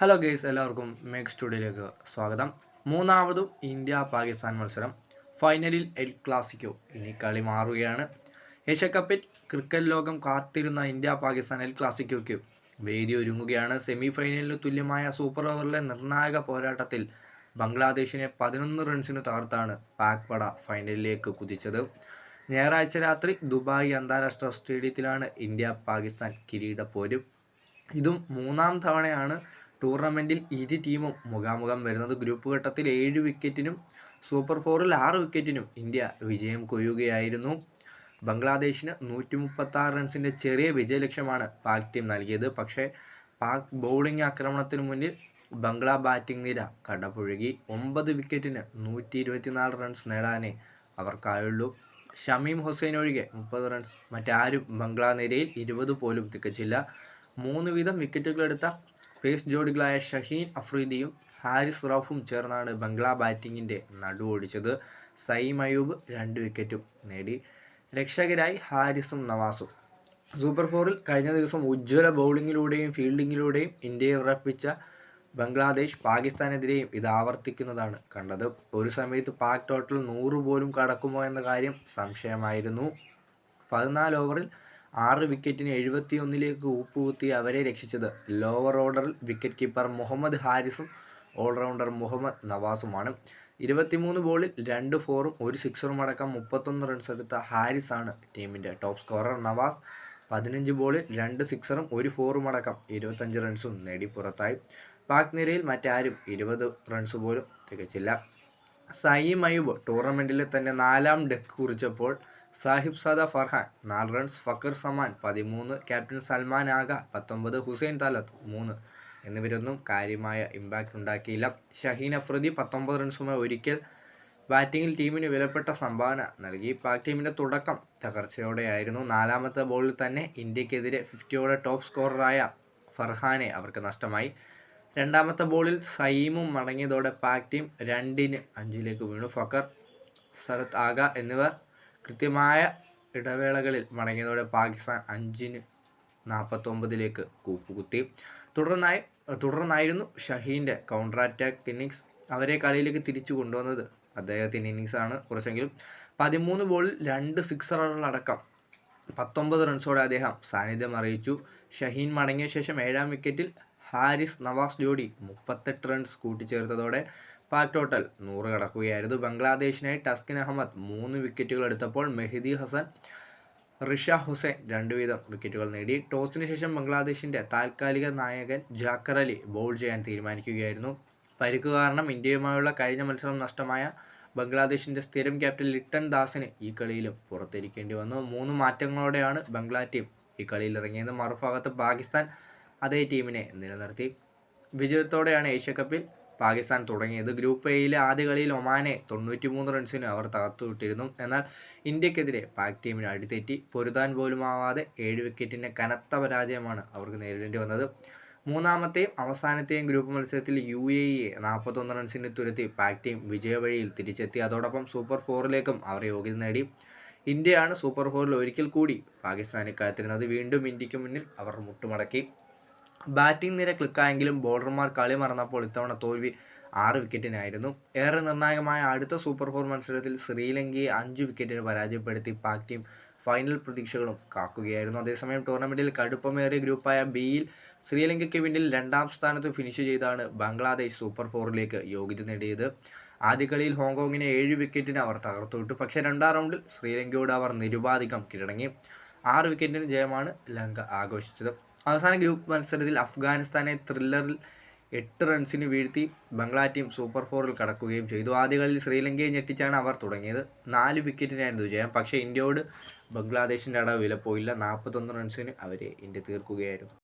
Hello guys എല്ലാവർക്കും make സ്റ്റുഡിയോയിലേക്ക് സ്വാഗതം. മൂന്നാമതും ഇന്ത്യ പാകിസ്ഥാൻ മത്സരം. ഫൈനലിൽ എൽ ക്ലാസിക്കോ ഇനി കളി മാറുകയാണ്. ഏഷ്യക്കപ്പിൽ ക്രിക്കറ്റ് ലോകം കാത്തിരുന്ന ഇന്ത്യ പാകിസ്ഥാൻ എൽ ക്ലാസിക്കോയ്ക്ക് വേദി ഒരുങ്ങുകയാണ്. സെമി ഫൈനലിന് തുല്യമായ സൂപ്പർ ഓവറിലെ നിർണായക പോരാട്ടത്തിൽ ബംഗ്ലാദേശിനെ പതിനൊന്ന് റൺസിന് തകർത്താണ് പാക് പട ഫൈനലിലേക്ക് കുതിച്ചത്. ഞായറാഴ്ച രാത്രി ദുബായ് അന്താരാഷ്ട്ര സ്റ്റേഡിയത്തിലാണ് ഇന്ത്യ പാകിസ്ഥാൻ കിരീട പോരും. ഇതും മൂന്നാം തവണയാണ് ടൂർണമെന്റിൽ ഇരു ടീമും മുഖാമുഖം വരുന്നത് ഗ്രൂപ്പ് ഘട്ടത്തിൽ ഏഴ് വിക്കറ്റിനും സൂപ്പർ ഫോറിൽ ആറ് വിക്കറ്റിനും ഇന്ത്യ വിജയം കൊയ്യുകയായിരുന്നു. ബംഗ്ലാദേശിന് നൂറ്റി മുപ്പത്താറ് റൺസിന്റെ ചെറിയ വിജയലക്ഷ്യമാണ് പാക് ടീം നൽകിയത്. പക്ഷേ പാക് ബൗളിംഗ് ആക്രമണത്തിന് മുന്നിൽ ബംഗ്ലാ ബാറ്റിംഗ് നിര കടപുഴകി. ഒമ്പത് വിക്കറ്റിന് നൂറ്റി ഇരുപത്തിനാല് റൺസ് നേടാനേ അവർക്കായുള്ളൂ. ഷമീം ഹുസൈൻ ഒഴികെ മുപ്പത് റൺസ് മറ്റാരും ബംഗ്ലാ നിരയിൽ ഇരുപത് പോലും തികച്ചില്ല. മൂന്ന് വീതം വിക്കറ്റുകളെടുത്ത പേസ് ജോഡികളായ ഷഹീൻ അഫ്രീദിയും ഹാരിസ് റൌഫും ചേർന്നാണ് ബംഗ്ലാ ബാറ്റിങ്ങിന്റെ നടുവൊടിച്ചത് സൈം അയൂബ് രണ്ട് വിക്കറ്റും നേടി. രക്ഷകരായി ഹാരിസും നവാസും. സൂപ്പർ ഫോറിൽ കഴിഞ്ഞ ദിവസം ഉജ്ജ്വല ബൗളിങ്ങിലൂടെയും ഫീൽഡിങ്ങിലൂടെയും ഇന്ത്യയെ ഉറപ്പിച്ച ബംഗ്ലാദേശ് പാകിസ്ഥാനെതിരെയും ഇത് ആവർത്തിക്കുന്നതാണ് കണ്ടത്. ഒരു സമയത്ത് പാക് ടോട്ടൽ നൂറ് പോലും കടക്കുമോ എന്ന കാര്യം സംശയമായിരുന്നു. പതിനാല് ഓവറിൽ ആറ് വിക്കറ്റിന് എഴുപത്തിയൊന്നിലേക്ക് ഊപ്പുകുത്തി അവരെ രക്ഷിച്ചത്. ലോവർ ഓർഡറിൽ വിക്കറ്റ് കീപ്പർ മുഹമ്മദ് ഹാരിസും ഓൾറൗണ്ടർ മുഹമ്മദ് നവാസുമാണ്. ഇരുപത്തിമൂന്ന് ബോളിൽ രണ്ട് ഫോറും ഒരു സിക്സറും അടക്കം മുപ്പത്തൊന്ന് റൺസ് എടുത്ത ഹാരിസാണ് ടീമിന്റെ ടോപ്പ് സ്കോറർ നവാസ്. പതിനഞ്ച് ബോളിൽ രണ്ട് സിക്സറും ഒരു ഫോറും അടക്കം ഇരുപത്തഞ്ച് റൺസും നേടി പുറത്തായി. പാക് നിരയിൽ മറ്റാരും ഇരുപത് റൺസ് പോലും തികച്ചില്ല. സയീം മയൂബ് തന്നെ നാലാം ഡെക്ക് കുറിച്ചപ്പോൾ സാഹിബ് സാദ ഫർഹാൻ നാല് റൺസ് ഫക്കർ സമാൻ പതിമൂന്ന് ക്യാപ്റ്റൻ സൽമാൻ ആഗ പത്തൊമ്പത് ഹുസൈൻ തലത്ത് മൂന്ന് എന്നിവരൊന്നും കാര്യമായ ഇമ്പാക്റ്റ് ഉണ്ടാക്കിയില്ല. ഷഹീൻ അഫ്രീദി പത്തൊമ്പത് റൺസുമായി ഒരിക്കൽ ബാറ്റിംഗിൽ ടീമിന് വിലപ്പെട്ട സംഭാവന നൽകി. പാക് ടീമിന്റെ തുടക്കം തകർച്ചയോടെയായിരുന്നു. നാലാമത്തെ ബോളിൽ തന്നെ ഇന്ത്യക്കെതിരെ ഫിഫ്റ്റിയോടെ ടോപ്പ് സ്കോററായ ഫർഹാനെ അവർക്ക് നഷ്ടമായി. രണ്ടാമത്തെ ബോളിൽ സയീമും മടങ്ങിയതോടെ പാക് ടീം രണ്ടിന് അഞ്ചിലേക്ക് വീണു. ഫക്കർ സരത് ആഗ എന്നിവർ കൃത്യമായ ഇടവേളകളിൽ മടങ്ങിയതോടെ പാകിസ്ഥാൻ അഞ്ചിന് നാൽപ്പത്തൊമ്പതിലേക്ക് കൂപ്പുകുത്തി. തുടർന്നായി തുടർന്നായിരുന്നു ഷഹീന്റെ കൗണ്ടർ അറ്റാക്ക് ഇന്നിങ്സ് അവരെ കളിയിലേക്ക് തിരിച്ചു കൊണ്ടുവന്നത് അദ്ദേഹത്തിന്റെ ഇന്നിങ്സാണ് കുറച്ചെങ്കിലും പതിമൂന്ന് ബോളിൽ രണ്ട് സിക്സറുകളടക്കം പത്തൊമ്പത് റൺസോടെ അദ്ദേഹം സാന്നിധ്യം അറിയിച്ചു. ഷഹീൻ മടങ്ങിയ ശേഷം ഏഴാം വിക്കറ്റിൽ ഹാരിസ് നവാസ് ജോഡി മുപ്പത്തെട്ട് റൺസ് കൂട്ടിച്ചേർത്തതോടെ പാക് ടോട്ടൽ നൂറ് കടക്കുകയായിരുന്നു. ബംഗ്ലാദേശിനായി ടസ്കിൻ അഹമ്മദ് മൂന്ന് വിക്കറ്റുകൾ എടുത്തപ്പോൾ മെഹിദി ഹസൻ റിഷ ഹുസൈൻ രണ്ടു വീതം വിക്കറ്റുകൾ നേടി. ടോസിന് ശേഷം ബംഗ്ലാദേശിന്റെ താൽക്കാലിക നായകൻ ജാക്കർ അലി ബോൾ ചെയ്യാൻ തീരുമാനിക്കുകയായിരുന്നു. പരിക്ക് കാരണം ഇന്ത്യയുമായുള്ള കഴിഞ്ഞ മത്സരം നഷ്ടമായ ബംഗ്ലാദേശിന്റെ സ്ഥിരം ക്യാപ്റ്റൻ ലിട്ടൺ ദാസിന് ഈ കളിയിലും പുറത്തിരിക്കേണ്ടി വന്നു. മൂന്ന് മാറ്റങ്ങളോടെയാണ് ബംഗ്ലാ ടീം ഈ കളിയിൽ ഇറങ്ങിയത് മറുഭാഗത്ത് പാകിസ്ഥാൻ അതേ ടീമിനെ നിലനിർത്തി. വിജയത്തോടെയാണ് ഏഷ്യക്കപ്പിൽ പാകിസ്ഥാൻ തുടങ്ങിയത്. ഗ്രൂപ്പ് എയിലെ ആദ്യ കളിയിൽ ഒമാനെ തൊണ്ണൂറ്റി മൂന്ന് റൺസിന് അവർ തകർത്തുവിട്ടിരുന്നു. എന്നാൽ ഇന്ത്യക്കെതിരെ പാക് ടീമിന് അടിതെറ്റി. പൊരുതാൻ പോലുമാവാതെ ഏഴ് വിക്കറ്റിന്റെ കനത്ത പരാജയമാണ് അവർക്ക് നേരിടേണ്ടി വന്നത്. മൂന്നാമത്തെയും അവസാനത്തെയും ഗ്രൂപ്പ് മത്സരത്തിൽ യു എ ഇയെ നാൽപ്പത്തൊന്ന് റൺസിന് തുരത്തി പാക് ടീം വിജയവഴിയിൽ തിരിച്ചെത്തി. അതോടൊപ്പം സൂപ്പർ ഫോറിലേക്കും അവർ യോഗ്യത നേടി. ഇന്ത്യയാണ് സൂപ്പർ ഫോറിൽ ഒരിക്കൽ കൂടി പാകിസ്ഥാനെ കാത്തിരുന്നത് വീണ്ടും ഇന്ത്യയ്ക്ക് മുന്നിൽ അവർ മുട്ടുമടക്കി. ബാറ്റിംഗ് നിര ക്ലിക്കായെങ്കിലും ബോളർമാർ കളി മറന്നപ്പോൾ ഇത്തവണ തോൽവി ആറ് വിക്കറ്റിനായിരുന്നു. ഏറെ നിർണായകമായ അടുത്ത സൂപ്പർ ഫോർ മത്സരത്തിൽ ശ്രീലങ്കയെ അഞ്ച് വിക്കറ്റിന് പരാജയപ്പെടുത്തി പാക് ടീം ഫൈനൽ പ്രതീക്ഷകളും കാക്കുകയായിരുന്നു. അതേസമയം ടൂർണമെന്റിൽ കടുപ്പമേറിയ ഗ്രൂപ്പായ ബിയിൽ ശ്രീലങ്കയ്ക്ക് പിന്നിൽ രണ്ടാം സ്ഥാനത്ത് ഫിനിഷ് ചെയ്താണ് ബംഗ്ലാദേശ് സൂപ്പർ ഫോറിലേക്ക് യോഗ്യത നേടിയത്. ആദ്യ കളിയിൽ ഹോങ്കോങ്ങിനെ ഏഴ് വിക്കറ്റിന് അവർ തകർത്തുവിട്ടു. പക്ഷേ രണ്ടാം റൗണ്ടിൽ ശ്രീലങ്കയോട് അവർ നിരുപാധികം കീഴടങ്ങി. ആറ് വിക്കറ്റിന് ജയമാണ് ലങ്ക ആഘോഷിച്ചത്. അവസാന ഗ്രൂപ്പ് മത്സരത്തിൽ അഫ്ഗാനിസ്ഥാനെ ത്രില്ലറിൽ എട്ട് റൺസിന് വീഴ്ത്തി ബംഗ്ലാ ടീം സൂപ്പർ ഫോറിൽ കടക്കുകയും ചെയ്തു. ആദ്യ കളിയിൽ ശ്രീലങ്കയെ ഞെട്ടിച്ചാണ് അവർ തുടങ്ങിയത്. നാല് വിക്കറ്റിനായിരുന്നു ജയം പക്ഷേ ഇന്ത്യയോട് ബംഗ്ലാദേശിന്റെ അടവ് വില പോയില്ല നാൽപ്പത്തൊന്ന് റൺസിന് അവരെ ഇന്ത്യ തീർക്കുകയായിരുന്നു.